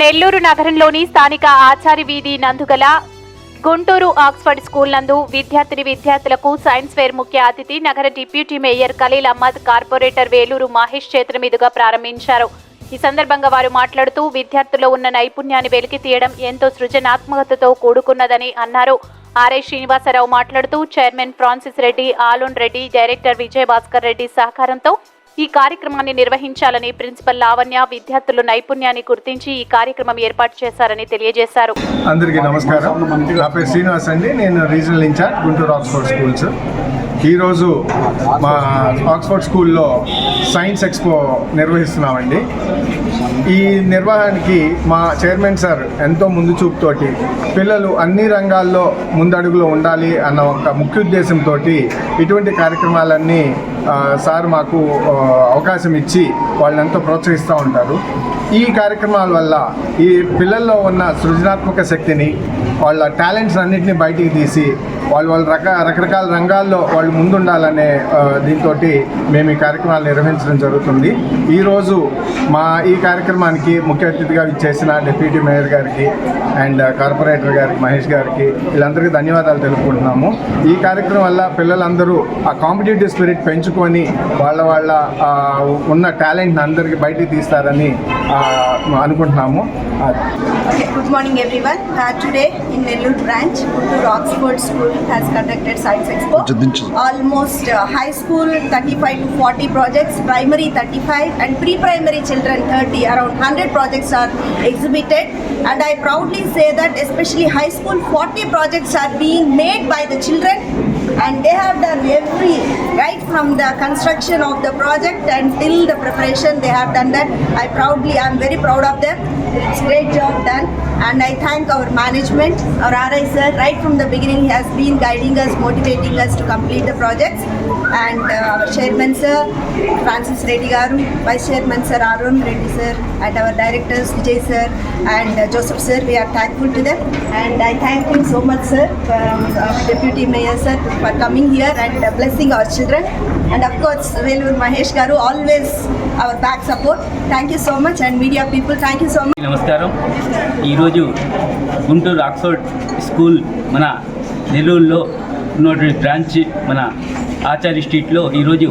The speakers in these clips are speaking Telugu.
నెల్లూరు నగరంలోని స్థానిక ఆచారి వీధి నందుగల గుంటూరు ఆక్స్ఫర్డ్ స్కూల్ నందు విద్యార్థిని విద్యార్థులకు సైన్స్ ఫేర్ ముఖ్య అతిథి నగర deputy mayor Khalil Ahmed corporator Veluru Mahesh చేతుల మీదుగా ప్రారంభించారు. ఈ సందర్భంగా వారు మాట్లాడుతూ విద్యార్థుల్లో ఉన్న నైపుణ్యాన్ని వెలికి తీయడం ఎంతో సృజనాత్మకతతో కూడుకున్నదని అన్నారు. ఆర్ఐ శ్రీనివాసరావు మాట్లాడుతూ చైర్మన్ ఫ్రాన్సిస్ రెడ్డి ఆలోన్ రెడ్డి డైరెక్టర్ విజయ్ భాస్కర్ రెడ్డి సహకారంతో ఈ కార్యక్రమాన్ని నిర్వహించాలని ప్రిన్సిపల్ లావణ్య విద్యార్థుల నైపుణ్యాన్ని గుర్తించి ఈ కార్యక్రమం ఏర్పాటు చేశారని తెలియజేశారు. అందరికీ నమస్కారం. నా పేరు శ్రీనివాస్ అండి. నేను regional incharge Guntur Oxford schools. ఈరోజు మా ఆక్స్ఫర్డ్ స్కూల్లో సైన్స్ ఎక్స్పో నిర్వహిస్తున్నామండి. ఈ నిర్వహణకి మా చైర్మన్ సార్ ఎంతో ముందు చూపుతోటి పిల్లలు అన్ని రంగాల్లో ముందడుగులో ఉండాలి అన్న ఒక ముఖ్య ఉద్దేశంతో ఇటువంటి కార్యక్రమాలన్నీ సార్ మాకు అవకాశం ఇచ్చి వాళ్ళంతా ప్రోత్సహిస్తూ ఉంటారు. ఈ కార్యక్రమాల వల్ల ఈ పిల్లల్లో ఉన్న సృజనాత్మక శక్తిని వాళ్ళ టాలెంట్స్ అన్నింటినీ బయటికి తీసి వాళ్ళు వాళ్ళ రక రకరకాల రంగాల్లో వాళ్ళు ముందుండాలనే దీంతో మేము ఈ కార్యక్రమాలు నిర్వహించడం జరుగుతుంది. ఈరోజు మా ఈ కార్యక్రమానికి ముఖ్య అతిథిగా చేసిన డిప్యూటీ మేయర్ గారికి అండ్ కార్పొరేటర్ గారికి మహేష్ గారికి వీళ్ళందరికీ ధన్యవాదాలు తెలుపుకుంటున్నాము. ఈ కార్యక్రమం వల్ల పిల్లలందరూ ఆ కాంపిటేటివ్ స్పిరిట్ పెంచుకొని వాళ్ళ వాళ్ళ ఉన్న టాలెంట్ని అందరికీ బయటికి తీస్తారని అనుకుంటున్నాము. Good morning everyone today in Nellore branch in Nellore has conducted Science Expo. Almost uh, high school 35 to 40 projects, primary 35 and pre-primary children 30. Around 100 projects are exhibited and I proudly say that especially high school 40 projects are being made by the children and they have done every right from the construction of the project until the preparation they have done that. I proudly i'm very proud of them. It's great job done. And i thank our management our ri sir. Right from the beginning he has been guiding us motivating us to complete the projects and chairman sir Francis Reddy గారు vice chairman sir Arun Reddy sir and our directors Vijay sir and Joseph sir we thankful to them and I thank you so much sir deputy mayor sir for coming here and blessing our children and course Veluru Mahesh గారు always our back support thank you so much and media people thank you so much నమస్కారం. ఈరోజు గుంటూరు ఆక్స్ఫర్డ్ స్కూల్ మన నెల్లూరులో ఉన్నటువంటి బ్రాంచ్ మన ఆచార్య స్ట్రీట్లో ఈరోజు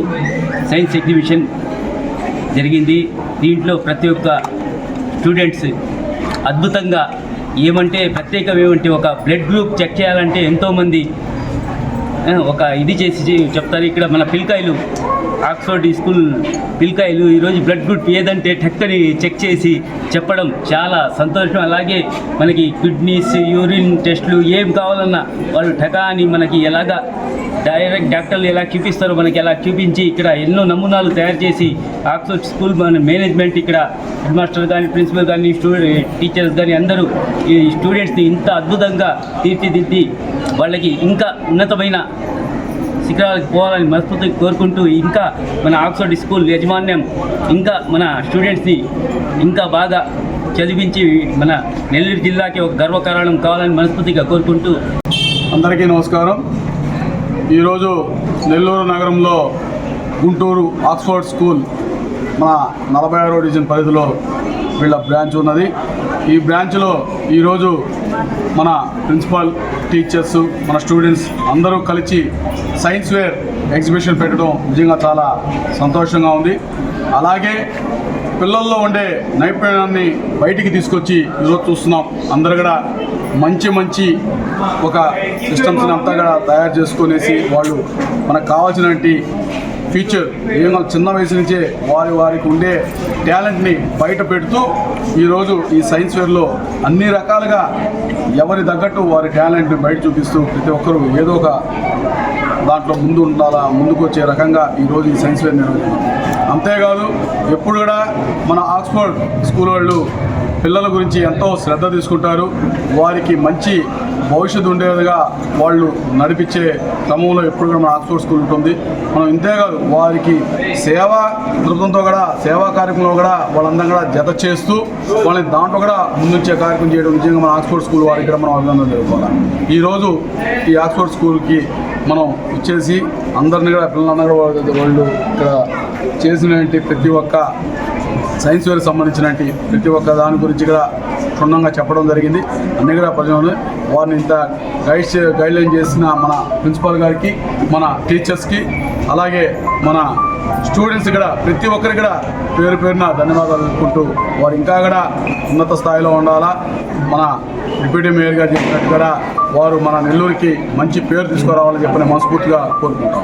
సైన్స్ ఎగ్జిబిషన్ జరిగింది. దీంట్లో ప్రతి ఒక్క స్టూడెంట్స్ అద్భుతంగా ఏమంటే ప్రత్యేకం ఏమంటే ఒక బ్లడ్ గ్రూప్ చెక్ చేయాలంటే ఎంతోమంది ఒక ఇది చేసి చెప్తారు. ఇక్కడ మన పిల్కాయలు ఆక్స్ఫర్డ్ స్కూల్ పిల్కాయలు ఈరోజు బ్లడ్ గ్రూప్ ఏదంటే టక్కని చెక్ చేసి చెప్పడం చాలా సంతోషం. అలాగే మనకి కిడ్నీస్ యూరిన్ టెస్టులు ఏం కావాలన్నా వాళ్ళు టకాని మనకి ఎలాగా డైరెక్ట్ డాక్టర్లు ఎలా చూపిస్తారో మనకి ఎలా చూపించి ఇక్కడ ఎన్నో నమూనాలు తయారు చేసి ఆక్స్ఫర్డ్ స్కూల్ మన మేనేజ్మెంట్ ఇక్కడ హెడ్ మాస్టర్ కానీ ప్రిన్సిపల్ కానీ స్టూడెంట్ టీచర్స్ కానీ అందరూ ఈ స్టూడెంట్స్ని ఇంత అద్భుతంగా తీర్చిదిద్ది వాళ్ళకి ఇంకా ఉన్నతమైన శిఖరాలకు పోవాలని మనస్ఫూర్తిగా కోరుకుంటూ ఇంకా మన ఆక్స్ఫర్డ్ స్కూల్ యాజమాన్యం ఇంకా మన స్టూడెంట్స్ని ఇంకా బాగా చదివించి మన నెల్లూరు జిల్లాకి ఒక గర్వకారణం కావాలని మనస్ఫూర్తిగా కోరుకుంటూ అందరికీ నమస్కారం. ఈరోజు నెల్లూరు నగరంలో గుంటూరు ఆక్స్ఫర్డ్ స్కూల్ మన నలభై ఆరో డివిజన్ పరిధిలో వీళ్ళ బ్రాంచ్ ఉన్నది. ఈ బ్రాంచ్లో ఈరోజు మన ప్రిన్సిపాల్ టీచర్స్ మన స్టూడెంట్స్ అందరూ కలిసి సైన్స్ వేర్ ఎగ్జిబిషన్ పెట్టడం నిజంగా చాలా సంతోషంగా ఉంది. అలాగే పిల్లల్లో ఉండే నైపుణ్యాన్ని బయటికి తీసుకొచ్చి ఈరోజు చూస్తున్నాం. అందరు కూడా మంచి మంచి ఒక సిస్టమ్స్ని అంతా కూడా తయారు చేసుకునేసి వాళ్ళు మనకు కావాల్సినటువంటి ఫ్యూచర్ ఏమో చిన్న వయసు నుంచే వారి వారికి ఉండే టాలెంట్ని బయట పెడుతూ ఈరోజు ఈ సైన్స్ ఫేర్లో అన్ని రకాలుగా ఎవరి తగ్గట్టు వారి టాలెంట్ని బయట చూపిస్తూ ప్రతి ఒక్కరూ ఏదో ఒక దాంట్లో ముందు ఉండాలా ముందుకు వచ్చే రకంగా ఈరోజు ఈ సైన్స్ ఫేర్ నిర్వహించారు అంతేకాదు ఎప్పుడు కూడా మన ఆక్స్ఫర్డ్ స్కూల్ వాళ్ళు పిల్లల గురించి ఎంతో శ్రద్ధ తీసుకుంటారు. వారికి మంచి భవిష్యత్తు ఉండేదిగా వాళ్ళు నడిపించే క్రమంలో ఎప్పుడు కూడా మన ఆక్స్ఫోర్డ్ స్కూల్ ఉంటుంది. మనం ఇంతేకాదు వారికి సేవా దృతంతో కూడా సేవా కార్యక్రమంలో కూడా వాళ్ళందరం కూడా జత చేస్తూ వాళ్ళని దాంట్లో కూడా ముందుంచే కార్యక్రమం చేయడం నిజంగా మన ఆక్స్ఫోర్డ్ స్కూల్ వారికి కూడా మనం అభినందన తెలుపుకోవాలి. ఈరోజు ఈ ఆక్స్ఫోర్డ్ స్కూల్కి మనం ఇచ్చేసి అందరిని కూడా పిల్లలందరూ కూడా వాళ్ళు ఇక్కడ చేసినటువంటి ప్రతి ఒక్క సైన్స్ వేర్కి సంబంధించిన ప్రతి ఒక్క దాని గురించి కూడా క్షుణ్ణంగా చెప్పడం జరిగింది. అన్ని కూడా ప్రజలు వారిని ఇంత గైడ్ గైడ్లైన్ చేసిన మన ప్రిన్సిపాల్ గారికి మన టీచర్స్కి అలాగే మన స్టూడెంట్స్ కూడా ప్రతి ఒక్కరికి కూడా పేరు పేరున ధన్యవాదాలు తెలుపుకుంటూ వారు ఇంకా కూడా ఉన్నత స్థాయిలో ఉండాలా. మన డిప్యూటీ మేయర్ గారు చెప్పినట్టు కూడా వారు మన నెల్లూరుకి మంచి పేరు తీసుకురావాలని చెప్పని మనస్ఫూర్తిగా కోరుకుంటాం.